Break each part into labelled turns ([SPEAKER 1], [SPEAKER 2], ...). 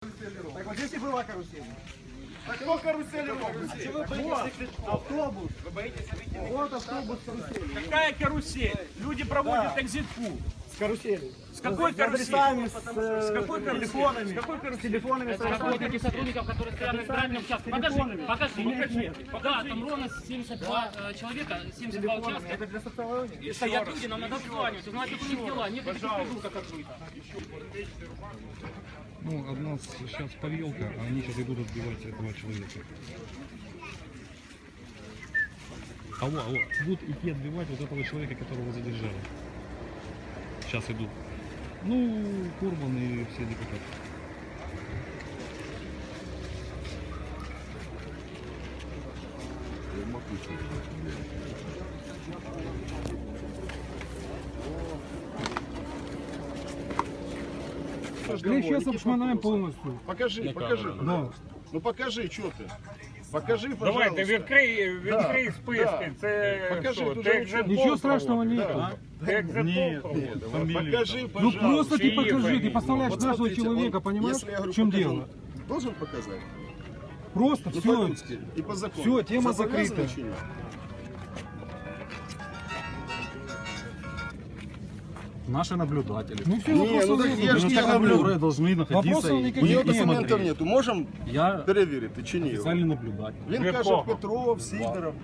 [SPEAKER 1] Так вот здесь и была карусель. Так кто карусель Вот, автобус. Вы боитесь Вот автобус карусель.
[SPEAKER 2] Какая карусель? Люди проводят экзит-пул.
[SPEAKER 1] С каруселью.
[SPEAKER 2] С какой карусели?
[SPEAKER 1] адресами, с, э,
[SPEAKER 2] С какой карусели?
[SPEAKER 1] телефонами.
[SPEAKER 2] С какой карусели?
[SPEAKER 1] С телефонами, с
[SPEAKER 3] таких сотрудников, которые стоят на избирательном участке?
[SPEAKER 1] Телефонами.
[SPEAKER 3] покажи. Да, там ровно 72 э, человека, 72 участка.
[SPEAKER 1] Это для социологии.
[SPEAKER 3] И стоят люди, нам надо обзванивать, узнать, как у них дела. Нет таких придурков, как вы.
[SPEAKER 4] Одна сейчас парилка, а они сейчас идут отбивать этого человека. Алло, алло, будут идти отбивать вот этого человека, которого задержали. Сейчас идут. Ну, Курбан и все депутаты.
[SPEAKER 5] Мы сейчас обшмонаем полностью.
[SPEAKER 6] Покажи, покажи. Ну покажи, що ти. Покажи, пожалуйста.
[SPEAKER 2] Давайте відкрий, відкрий списки. Це
[SPEAKER 6] Покажи,
[SPEAKER 2] що?
[SPEAKER 6] тут
[SPEAKER 2] Ти
[SPEAKER 6] же
[SPEAKER 2] екзит-пол
[SPEAKER 5] Ничего страшного
[SPEAKER 2] проводиш?
[SPEAKER 5] нет.
[SPEAKER 2] Ти екзит-пол проводиш?
[SPEAKER 6] Покажи,
[SPEAKER 5] Ну
[SPEAKER 6] пожалуйста.
[SPEAKER 5] просто ты
[SPEAKER 2] чьи
[SPEAKER 5] покажи, ты
[SPEAKER 2] фамилии?
[SPEAKER 5] поставляешь
[SPEAKER 6] Вот
[SPEAKER 5] нашего
[SPEAKER 6] смотрите,
[SPEAKER 5] человека,
[SPEAKER 6] он-
[SPEAKER 5] понимаешь,
[SPEAKER 6] если я говорю,
[SPEAKER 5] в чем
[SPEAKER 6] покажу,
[SPEAKER 5] дело?
[SPEAKER 6] Должен показать?
[SPEAKER 5] Просто
[SPEAKER 6] Ну,
[SPEAKER 5] все.
[SPEAKER 6] по-людски и по закону.
[SPEAKER 5] Всё, тема
[SPEAKER 6] Зобов'язаний
[SPEAKER 5] закрыта.
[SPEAKER 6] чи ні?
[SPEAKER 4] Наши наблюдатели.
[SPEAKER 5] Ну все,
[SPEAKER 6] Не, ну так я ж не говорю.
[SPEAKER 4] должны
[SPEAKER 5] Вопросов
[SPEAKER 6] У
[SPEAKER 5] никаких нет.
[SPEAKER 6] документів нету. Можемо
[SPEAKER 4] Я
[SPEAKER 6] перевірити чи ні?
[SPEAKER 4] наблюдатель.
[SPEAKER 6] Він
[SPEAKER 2] Від
[SPEAKER 6] каже
[SPEAKER 2] кого?
[SPEAKER 6] Петров, Сидоров.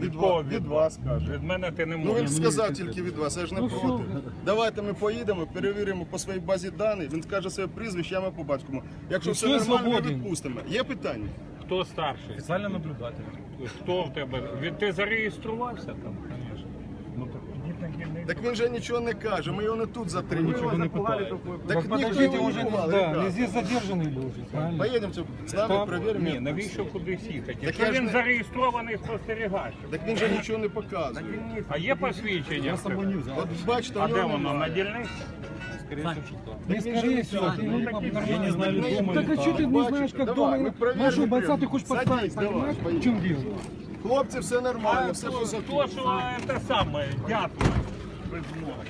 [SPEAKER 6] Від,
[SPEAKER 2] кого
[SPEAKER 6] вас, від вас каже.
[SPEAKER 2] Від мене ти не
[SPEAKER 6] Ну
[SPEAKER 2] можеш.
[SPEAKER 6] він сказав тільки від вас, я ж не
[SPEAKER 5] Ну,
[SPEAKER 6] проти. Давайте ми поїдемо, перевіримо по своїй базі даних. Він скаже своє прізвище, я ми по батькому. Якщо
[SPEAKER 5] Ну,
[SPEAKER 6] все
[SPEAKER 5] все,
[SPEAKER 6] нормально, ми
[SPEAKER 5] свободен.
[SPEAKER 6] відпустимо. Є питання?
[SPEAKER 2] Хто старший?
[SPEAKER 4] Официально наблюдатель.
[SPEAKER 2] Хто в тебе? Від- Ти зареєструвався там? Звісно. Ну так.
[SPEAKER 6] Так він же нічого не каже, ми його не тут затримали.
[SPEAKER 4] Нічого не питає.
[SPEAKER 6] Так
[SPEAKER 5] Так
[SPEAKER 6] ніхто
[SPEAKER 5] подождите,
[SPEAKER 6] його
[SPEAKER 5] он
[SPEAKER 6] не
[SPEAKER 5] же
[SPEAKER 6] бував,
[SPEAKER 5] да,
[SPEAKER 6] ребята.
[SPEAKER 5] здесь задержанный был уже, правильно?
[SPEAKER 6] Поїдемо з нами,
[SPEAKER 5] Так.
[SPEAKER 6] перевіримо.
[SPEAKER 2] Ні, навіщо кудись їхати?
[SPEAKER 6] Так
[SPEAKER 2] Якщо
[SPEAKER 6] я ж
[SPEAKER 2] він
[SPEAKER 6] не-
[SPEAKER 2] зареєстрований спостерігач.
[SPEAKER 6] Так він же нічого не показує.
[SPEAKER 2] А є посвідчення? в тебе?
[SPEAKER 6] От бачите,
[SPEAKER 2] А
[SPEAKER 6] у
[SPEAKER 2] де
[SPEAKER 6] нього
[SPEAKER 2] воно? На
[SPEAKER 6] немає.
[SPEAKER 2] дільниці?
[SPEAKER 5] Ну, скорее всего, ты ну,
[SPEAKER 4] Я не знаю, дома
[SPEAKER 5] Так а что ты не
[SPEAKER 6] Бачите,
[SPEAKER 5] знаешь, как
[SPEAKER 6] давай,
[SPEAKER 5] дома?
[SPEAKER 6] мы проверим
[SPEAKER 5] Нашего бойца
[SPEAKER 6] прямо.
[SPEAKER 5] ты хочешь
[SPEAKER 6] Садись,
[SPEAKER 5] подставить,
[SPEAKER 6] давай,
[SPEAKER 5] понимаешь? В
[SPEAKER 6] поехали.
[SPEAKER 5] чем дело?
[SPEAKER 6] Хлопці, все нормально, все по закону.
[SPEAKER 2] То, що це саме, дякую. Без мови.